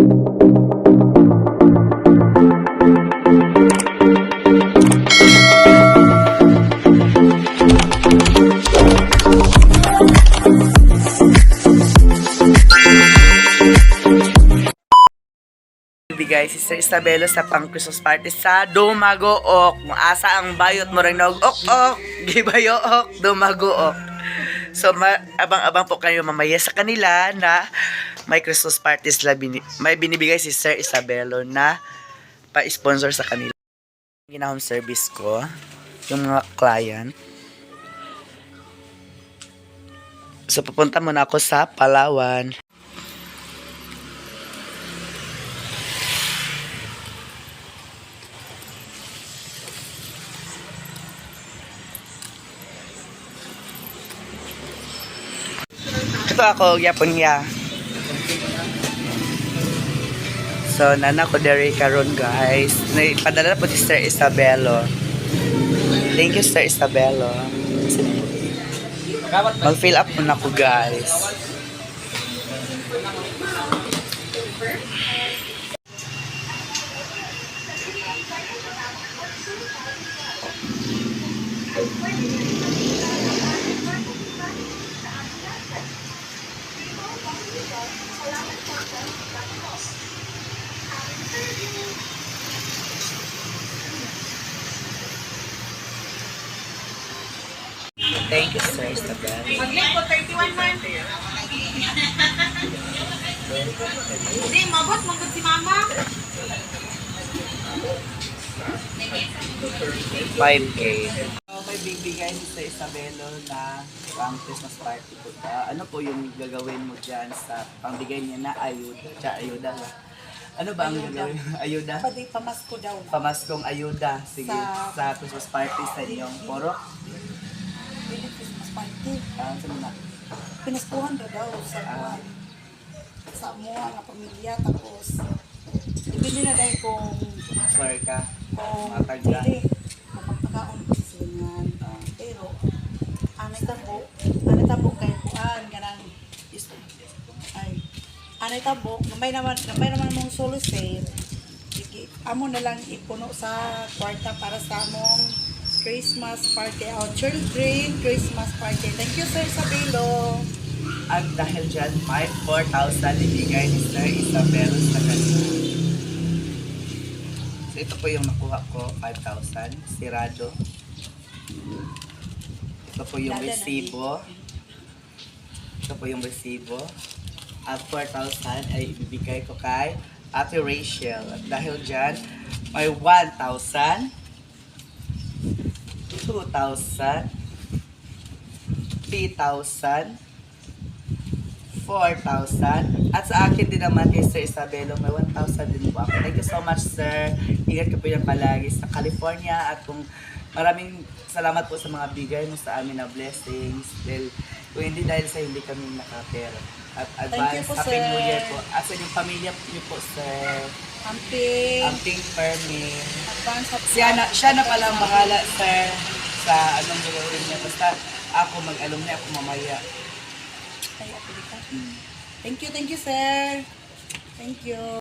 bigay si Sir Isabelo sa pang Christmas party sa Dumagook. Asa ang bayot mo rin og ok ok gibayook Dumagook. So abang-abang po kayo mamaya sa kanila na may Christmas party sila bini- may binibigay si Sir Isabelo na pa-sponsor sa kanila. Ginahong service ko yung mga client. So pupunta muna ako sa Palawan. Ito ako, yapon niya. So, nana ko dere karon guys. Padala po si Sir Isabelo. Thank you, Sir Isabelo. Mag-fill up muna ko guys. Thank you, Sir Isabelo. Mag-link ko, 31 man. Hindi, mabot, mabot si mama. 5K. So, may bibigay ni Sir Isabelo na pang Christmas party po. Ah, ano po yung gagawin mo dyan sa pangbigay niya na ayuda? Tsaka ayuda. Ano ba ang gagawin? Ayuda? Pati pamasko daw. Pamaskong ayuda. Sige, Sa- sa Christmas party sa inyong poro. Saan? Pinaskuhan daw daw sa Ah. sa mga nga pamilya. Tapos, ibili na dahil kung Sorry ka. kung Mga pili. Kapagpakaon ko sa singan. Ah. Pero, anay tabo, anay tabo kay kuan, ganang ay, anay tabo, gamay naman, gamay naman mong solicit, sige, amo na lang ipuno sa kwarta para sa among Christmas party, our children Christmas party. Thank you, Sir Sabelo. At dahil dyan, 5-4,000 ibigay ni Sir Isabel sa kanila. So ito po yung nakuha ko, 5,000. Sirado. Ito po yung resibo. Ito po yung resibo. At 4,000 ay ibibigay ko kay Ate Rachel. At dahil dyan, may 1,000, 2,000, 3,000, 4,000. At sa akin din naman kay Sir Isabelo, may 1,000 din po ako. Thank you so much, sir. Ingat ka po yan palagi sa California. At kung maraming salamat po sa mga bigay mo sa amin na blessings. Dahil kung hindi dahil sa hindi kami nakapera. At advance, po, Happy sir. New Year po. At sa inyong pamilya niyo po, sir. Amping, Amping Fermin. advance Siya na, siya na palang bahala, sir, sa anong gagawin niya. Basta ako mag-alum na ako mamaya. Ay. Mm. Thank you, thank you, sir. Thank you.